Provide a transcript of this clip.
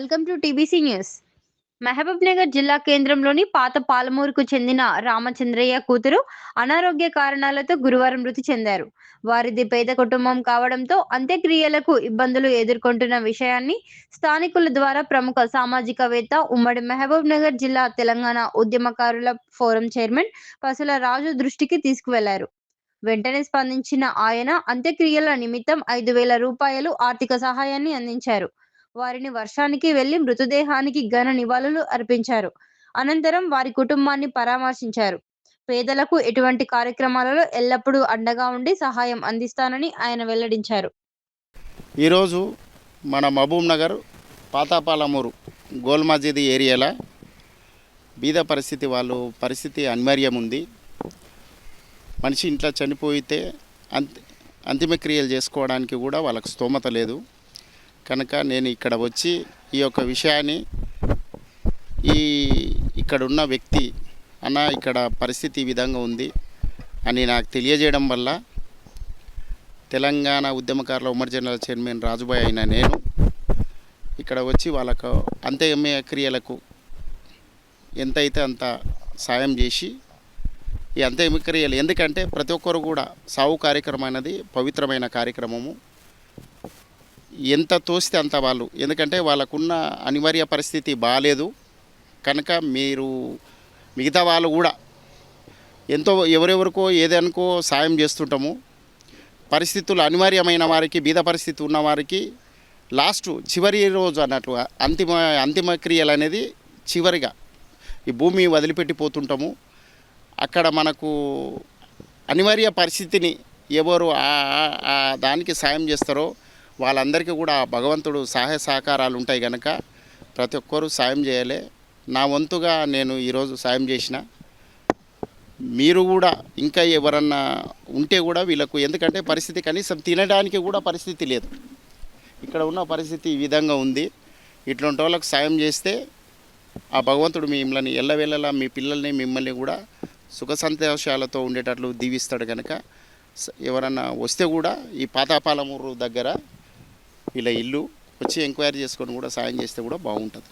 Welcome to TBC news. Mahbubnagar జిల్లా కేంద్రంలోని పాత పాలమూరుకు చెందిన రామచంద్రయ్య కూతురు అనారోగ్య కారణాలతో గురువారం మృతి చెందారు. వారిది పేద కుటుంబం కావడంతో అంత్యక్రియలకు ఇబ్బందులు ఎదుర్కొంటున్న విషయాన్ని స్థానికుల ద్వారా ప్రముఖ సామాజికవేత్త ఉమ్మడి మహబూబ్ నగర్ జిల్లా తెలంగాణ ఉద్యమకారుల ఫోరం చైర్మన్ పసుల రాజు దృష్టికి తీసుకువెళ్ళారు. వెంటనే స్పందించిన ఆయన అంత్యక్రియల నిమిత్తం ఐదు వేల రూపాయలు ఆర్థిక సహాయాన్ని అందించారు. వారిని వర్షానికి వెళ్ళి మృతదేహానికి ఘన నివాళులు అర్పించారు. అనంతరం వారి కుటుంబాన్ని పరామర్శించారు. పేదలకు ఎటువంటి కార్యక్రమాలలో ఎల్లప్పుడూ అండగా ఉండి సహాయం అందిస్తానని ఆయన వెల్లడించారు. ఈరోజు మన మహబూబ్ నగర్ పాతాపాలమూరు గోల్ మస్జిద్ ఏరియాలో బీద పరిస్థితి వాళ్ళు పరిస్థితి అనివార్యం ఉంది. మనిషి ఇంట్లో చనిపోయితే అంత అంతిమక్రియలు చేసుకోవడానికి కూడా వాళ్ళకు స్తోమత లేదు. కనుక నేను ఇక్కడ వచ్చి ఈ యొక్క విషయాన్ని ఈ ఇక్కడ ఉన్న వ్యక్తి అన్న ఇక్కడ పరిస్థితి ఈ విధంగా ఉంది అని నాకు తెలియజేయడం వల్ల తెలంగాణ ఉద్యమకారుల ఉమ్మడి జనరల్ చైర్మన్ రాజుబాయ్ అయిన నేను ఇక్కడ వచ్చి వాళ్ళకు అంత్యమే క్రియలకు ఎంతైతే అంత సాయం చేసి ఈ అంత్యమ క్రియలు ఎందుకంటే ప్రతి ఒక్కరు కూడా సావు కార్యక్రమం అనేది పవిత్రమైన కార్యక్రమము. ఎంత తోస్తే అంత వాళ్ళు. ఎందుకంటే వాళ్ళకున్న అనివార్య పరిస్థితి బాగాలేదు కనుక మీరు మిగతా వాళ్ళు కూడా ఎంతో ఎవరెవరికో ఏదనుకో సాయం చేస్తుంటాము. పరిస్థితులు అనివార్యమైన వారికి బీద పరిస్థితి ఉన్న వారికి లాస్ట్ చివరి రోజు అన్నట్లుగా అంతిమ అంతిమ క్రియలు అనేది చివరిగా ఈ భూమి వదిలిపెట్టిపోతుంటాము. అక్కడ మనకు అనివార్య పరిస్థితిని ఎవరు దానికి సాయం చేస్తారో వాళ్ళందరికీ కూడా భగవంతుడు సహాయ సహకారాలు ఉంటాయి కనుక ప్రతి ఒక్కరూ సాయం చేయాలి. నా వంతుగా నేను ఈరోజు సాయం చేసిన. మీరు కూడా ఇంకా ఎవరన్నా ఉంటే కూడా వీళ్ళకు ఎందుకంటే పరిస్థితి కనీసం తినడానికి కూడా పరిస్థితి లేదు. ఇక్కడ ఉన్న పరిస్థితి ఈ విధంగా ఉంది. ఇట్లాంటి వాళ్ళకు సాయం చేస్తే ఆ భగవంతుడు మిమ్మల్ని ఎల్లవేళలా మీ పిల్లల్ని మిమ్మల్ని కూడా సుఖ సంతోషాలతో ఉండేటట్లు దీవిస్తాడు కనుక ఎవరన్నా వస్తే కూడా ఈ పాతాపాలమూరు దగ్గర ఇలా ఇల్లు వచ్చి ఎంక్వైరీ చేసుకొని కూడా సాయం చేస్తే కూడా బాగుంటుంది.